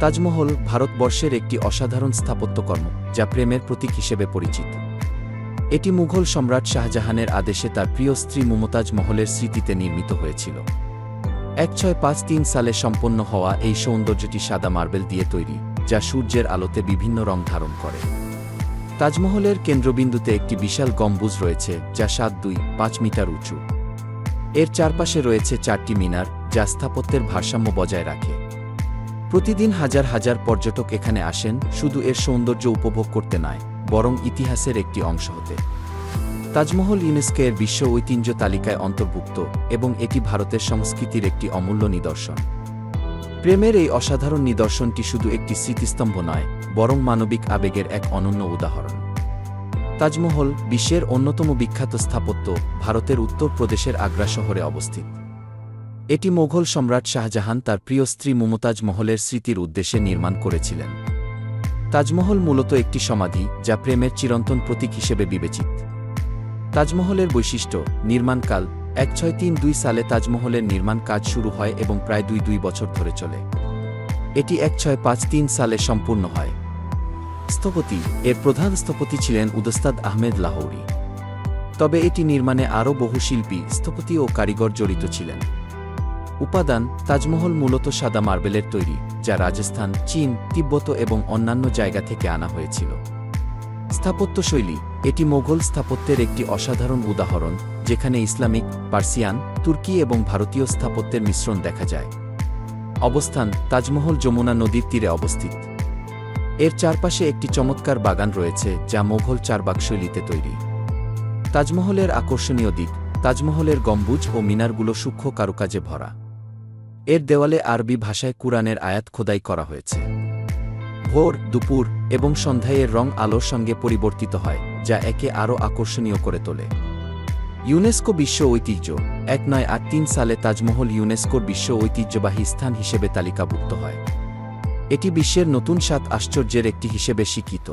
তাজমহল ভারতবর্ষের একটি অসাধারণ স্থাপত্যকর্ম যা প্রেমের প্রতীক হিসেবে পরিচিত। এটি মুঘল সম্রাট শাহজাহানের আদেশে তার প্রিয় স্ত্রী মুমতাজ মহলের স্মৃতিতে নির্মিত হয়েছিল। এক ছয় পাঁচ তিন সালে সম্পন্ন হওয়া এই সৌন্দর্যটি সাদা মার্বেল দিয়ে তৈরি, যা সূর্যের আলোতে বিভিন্ন রং ধারণ করে। তাজমহলের কেন্দ্রবিন্দুতে একটি বিশাল গম্বুজ রয়েছে, যা সাত দুই পাঁচ মিটার উঁচু। এর চারপাশে রয়েছে চারটি মিনার, যা স্থাপত্যের ভারসাম্য বজায় রাখে। প্রতিদিন হাজার হাজার পর্যটক এখানে আসেন, শুধু এর সৌন্দর্য উপভোগ করতে নয়, বরং ইতিহাসের একটি অংশ হতে। তাজমহল ইউনেস্কো এর বিশ্ব ঐতিহ্য তালিকায় অন্তর্ভুক্ত এবং এটি ভারতের সংস্কৃতির একটি অমূল্য নিদর্শন। প্রেমের এই অসাধারণ নিদর্শনটি শুধু একটি স্মৃতিস্তম্ভ নয়, বরং মানবিক আবেগের এক অনন্য উদাহরণ। তাজমহল বিশ্বের অন্যতম বিখ্যাত স্থাপত্য ভারতের উত্তর প্রদেশের আগ্রা শহরে অবস্থিত। এটি মোঘল সম্রাট শাহজাহান তার প্রিয় স্ত্রী মুমতাজ মহলের স্মৃতির উদ্দেশ্যে নির্মাণ করেছিলেন। তাজমহল মূলত একটি সমাধি, যা প্রেমের চিরন্তন প্রতীক হিসেবে বিবেচিত। তাজমহলের বৈশিষ্ট্য, নির্মাণকাল, এক ছয় তিন দুই সালে তাজমহলের নির্মাণ কাজ শুরু হয় এবং প্রায় দুই দুই বছর ধরে চলে। এটি এক ছয় পাঁচ তিন সালে সম্পূর্ণ হয়। স্থপতি, এর প্রধান স্থপতি ছিলেন উদস্তাদ আহমেদ লাহৌরি। তবে এটি নির্মাণে আরও বহু শিল্পী, স্থপতি ও কারিগর জড়িত ছিলেন। উপাদান তাজমহল মূলত সাদা মার্বেলের তৈরি, যা রাজস্থান, চীন, তিব্বত এবং অন্যান্য জায়গা থেকে আনা হয়েছিল। স্থাপত্যশৈলী, এটি মোগল স্থাপত্যের একটি অসাধারণ উদাহরণ, যেখানে ইসলামিক, পার্সিয়ান, তুর্কি এবং ভারতীয় স্থাপত্যের মিশ্রণ দেখা যায়। অবস্থান, তাজমহল যমুনা নদীর তীরে অবস্থিত। এর চারপাশে একটি চমৎকার বাগান রয়েছে, যা মোঘল চারবাগ শৈলীতে তৈরি। তাজমহলের আকর্ষণীয় দিক, তাজমহলের গম্বুজ ও মিনারগুলো সূক্ষ্ম কারুকাজে ভরা। এর দেওয়ালে আরবি ভাষায় কুরআনের আয়াত খোদাই করা হয়েছে। ভোর, দুপুর এবং সন্ধ্যায় এর রং আলোর সঙ্গে পরিবর্তিত হয়, যা একে আরও আকর্ষণীয় করে তোলে। ইউনেস্কো বিশ্ব ঐতিহ্য, এক নয় আট তিন সালে তাজমহল ইউনেস্কোর বিশ্ব ঐতিহ্যবাহী স্থান হিসেবে তালিকাভুক্ত হয়। এটি বিশ্বের নতুন সাত আশ্চর্যের একটি হিসেবে স্বীকৃত।